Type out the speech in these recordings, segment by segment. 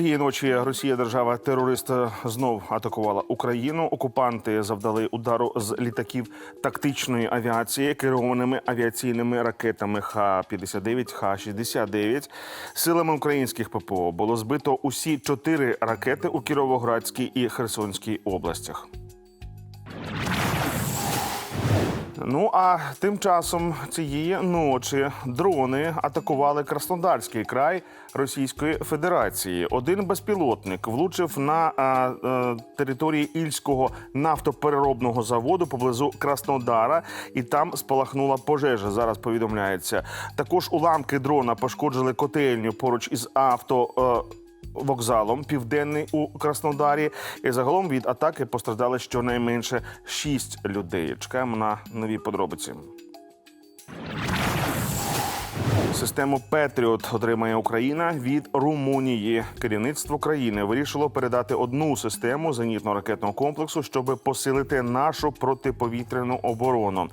Цієї ночі Росія, держава терорист, знов атакувала Україну. Окупанти завдали удару з літаків тактичної авіації керованими авіаційними ракетами Х-59, Х-69. Силами українських ППО було збито усі чотири ракети у Кіровоградській і Херсонській областях. Ну а тим часом цієї ночі дрони атакували Краснодарський край Російської Федерації. Один безпілотник влучив на а, а, території Ільського нафтопереробного заводу поблизу Краснодара, і там спалахнула пожежа. Зараз повідомляється. Також уламки дрона пошкоджили котельню поруч із авто. е, Вокзалом південний у Краснодарі, і загалом від атаки постраждали щонайменше шість людей. Чекаємо на нові подробиці. Систему Петріот отримає Україна від Румунії. Керівництво країни вирішило передати одну систему зенітно-ракетного комплексу, щоб посилити нашу протиповітряну оборону.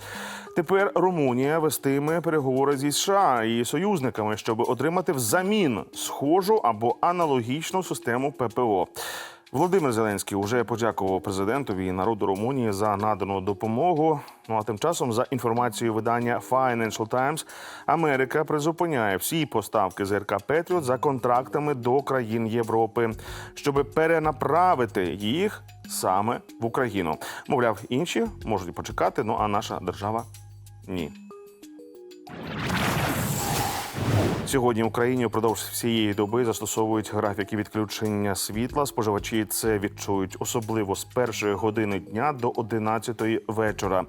Тепер Румунія вестиме переговори зі США і союзниками, щоб отримати взамін схожу або аналогічну систему ППО. Володимир Зеленський вже подякував президентові і народу Румунії за надану допомогу. Ну а тим часом, за інформацією видання Financial Times, Америка призупиняє всі поставки ЗРК Петріот за контрактами до країн Європи, щоб перенаправити їх саме в Україну. Мовляв, інші можуть почекати. Ну а наша держава ні. Сьогодні в Україні впродовж всієї доби застосовують графіки відключення світла. Споживачі це відчують особливо з першої години дня до 11 вечора.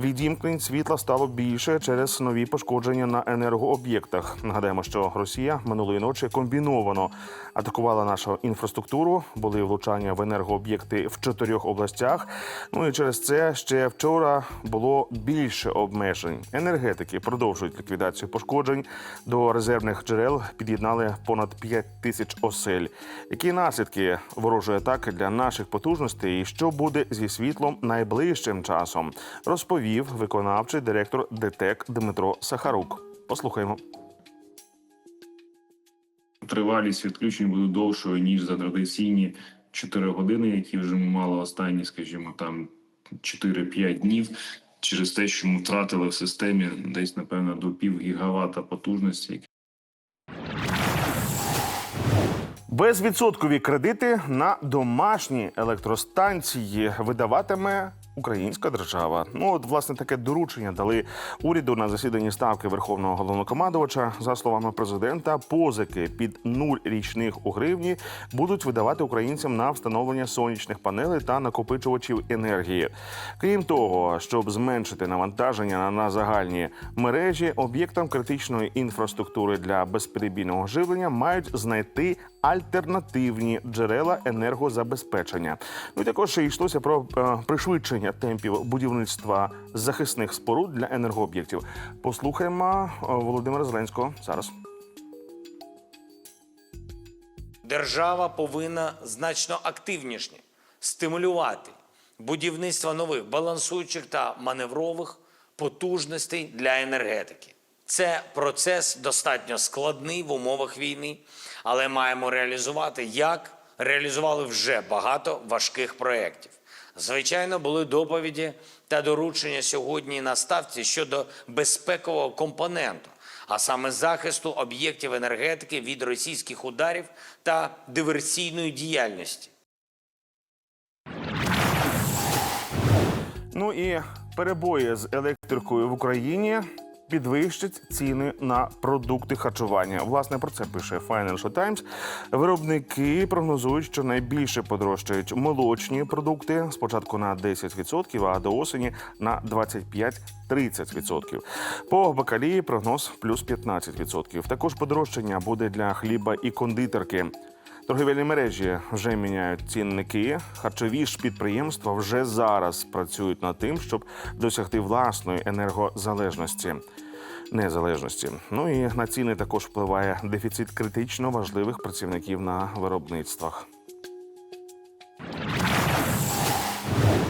Відімкнень світла стало більше через нові пошкодження на енергооб'єктах. Нагадаємо, що Росія минулої ночі комбіновано атакувала нашу інфраструктуру. Були влучання в енергооб'єкти в чотирьох областях. Ну і через це ще вчора було більше обмежень. Енергетики продовжують ліквідацію пошкоджень до резервних джерел. Під'єднали понад 5 тисяч осель. Які наслідки ворожої атаки для наших потужностей і що буде зі світлом найближчим часом? Розповів виконавчий директор ДТЕК Дмитро Сахарук. Послухаємо. Тривалість відключень буде довшою ніж за традиційні 4 години, які вже ми мали останні, скажімо, там 4-5 днів. Через те, що ми втратили в системі десь напевно до пів гігавата потужності, Безвідсоткові кредити на домашні електростанції видаватиме українська держава. Ну от власне таке доручення дали уряду на засіданні ставки верховного головнокомандувача. За словами президента, позики під нуль річних у гривні будуть видавати українцям на встановлення сонячних панелей та накопичувачів енергії. Крім того, щоб зменшити навантаження на загальні мережі, об'єктам критичної інфраструктури для безперебійного живлення мають знайти альтернативні джерела енергозабезпечення. Ну і також йшлося про е, пришвидшення темпів будівництва захисних споруд для енергооб'єктів. Послухаємо е, Володимира Зеленського зараз. Держава повинна значно активніше стимулювати будівництво нових балансуючих та маневрових потужностей для енергетики. Це процес достатньо складний в умовах війни, але маємо реалізувати як реалізували вже багато важких проєктів. Звичайно, були доповіді та доручення сьогодні на ставці щодо безпекового компоненту, а саме захисту об'єктів енергетики від російських ударів та диверсійної діяльності. Ну і перебої з електрикою в Україні підвищать ціни на продукти харчування. Власне про це пише Financial Times. Виробники прогнозують, що найбільше подорожчають молочні продукти спочатку на 10%, а до осені на 25-30%. По бакалії прогноз плюс 15%. Також подорожчання буде для хліба і кондитерки. Торговельні мережі вже міняють цінники. Харчові ж підприємства вже зараз працюють над тим, щоб досягти власної енергозалежності. Незалежності. Ну і на ціни також впливає дефіцит критично важливих працівників на виробництвах.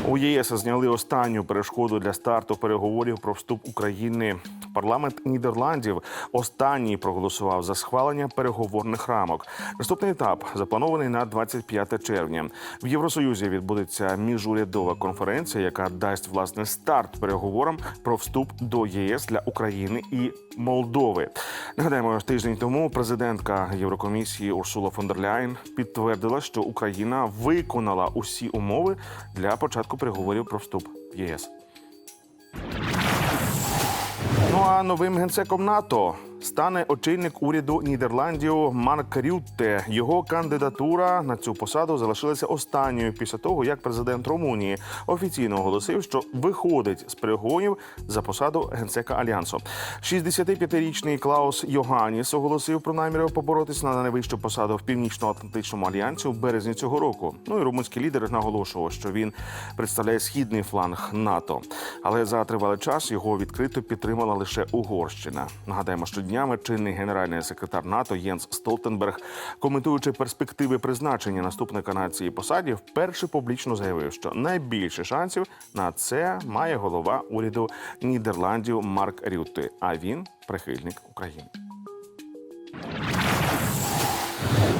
У ЄС зняли останню перешкоду для старту переговорів про вступ України. Парламент Нідерландів останній проголосував за схвалення переговорних рамок. Наступний етап запланований на 25 червня. В Євросоюзі відбудеться міжурядова конференція, яка дасть власне старт переговорам про вступ до ЄС для України і Молдови. Нагадаємо, тиждень тому президентка Єврокомісії Урсула фон дер Ляйн підтвердила, що Україна виконала усі умови для початку переговорів про вступ в ЄС. Ну а новим генсеком НАТО стане очільник уряду Нідерландів Марк Рютте. Його кандидатура на цю посаду залишилася останньою після того, як президент Румунії офіційно оголосив, що виходить з перегонів за посаду генсека альянсу. 65-річний Клаус Йоганіс оголосив про наміри поборотися на найвищу посаду в північно-атлантичному альянсі у березні цього року. Ну і румунський лідер наголошував, що він представляє східний фланг НАТО. Але за тривалий час його відкрито підтримала лише Угорщина. Нагадаємо, що днями чинний генеральний секретар НАТО Єнс Столтенберг, коментуючи перспективи призначення наступника на цій посаді, вперше публічно заявив, що найбільше шансів на це має голова уряду Нідерландів Марк Рютти. А він прихильник України.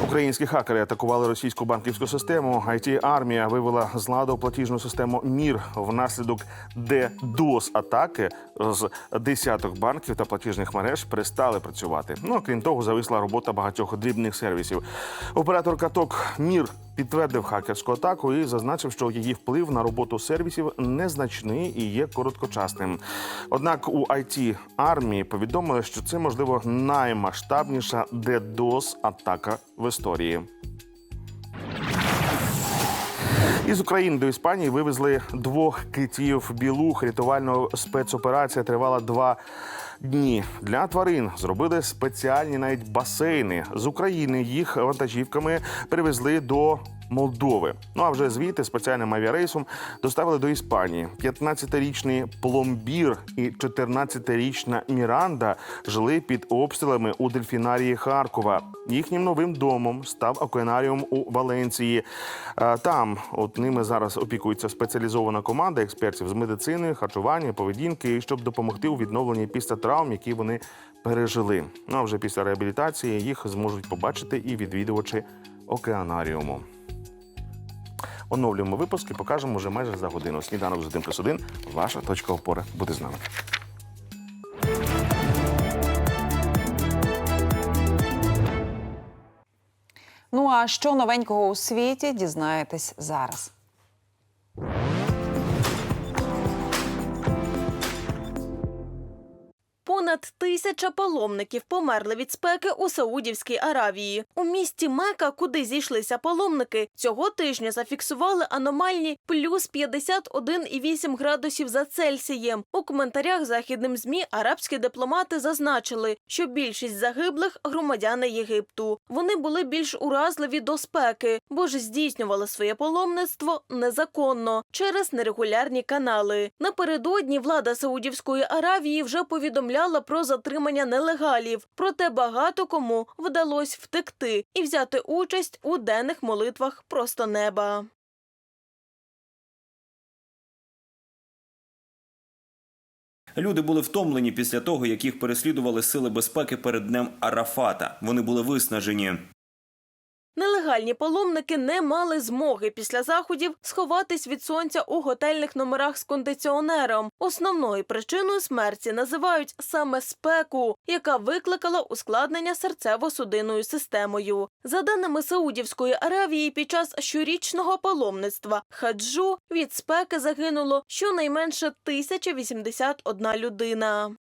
Українські хакери атакували російську банківську систему. it армія вивела з ладу платіжну систему МІР внаслідок ддос атаки з десяток банків та платіжних мереж перестали працювати. Ну крім того, зависла робота багатьох дрібних сервісів. Оператор каток МІР підтвердив хакерську атаку і зазначив, що її вплив на роботу сервісів незначний і є короткочасним. Однак у it армії повідомили, що це можливо наймасштабніша DDoS атака в історії. Із України до Іспанії вивезли двох китів білух. Рятувальна спецоперація тривала два дні. Для тварин зробили спеціальні навіть басейни. З України їх вантажівками перевезли до. Молдови. Ну а вже звідти спеціальним авіарейсом доставили до Іспанії. 15-річний пломбір і 14-річна Міранда жили під обстрілами у дельфінарії Харкова. Їхнім новим домом став океанаріум у Валенції. Там от ними зараз опікується спеціалізована команда експертів з медицини, харчування, поведінки, щоб допомогти у відновленні після травм, які вони пережили. Ну а вже після реабілітації їх зможуть побачити і відвідувачі океанаріуму. Оновлюємо випуск і покажемо вже майже за годину. Сніданок з 1 плюс 1. Ваша точка опори. Буде з нами. Ну а що новенького у світі дізнаєтесь зараз. Понад тисяча паломників померли від спеки у Саудівській Аравії. У місті Мека, куди зійшлися паломники, цього тижня зафіксували аномальні плюс 51,8 градусів за Цельсієм. У коментарях західним змі арабські дипломати зазначили, що більшість загиблих громадяни Єгипту. Вони були більш уразливі до спеки, бо ж здійснювали своє паломництво незаконно через нерегулярні канали. Напередодні влада Саудівської Аравії вже повідомляла про затримання нелегалів, проте багато кому вдалося втекти і взяти участь у денних молитвах просто неба. Люди були втомлені після того, як їх переслідували сили безпеки перед днем Арафата. Вони були виснажені. Нелегальні паломники не мали змоги після заходів сховатись від сонця у готельних номерах з кондиціонером. Основною причиною смерті називають саме спеку, яка викликала ускладнення серцево-судинною системою. За даними Саудівської Аравії, під час щорічного паломництва хаджу від спеки загинуло щонайменше 1081 людина.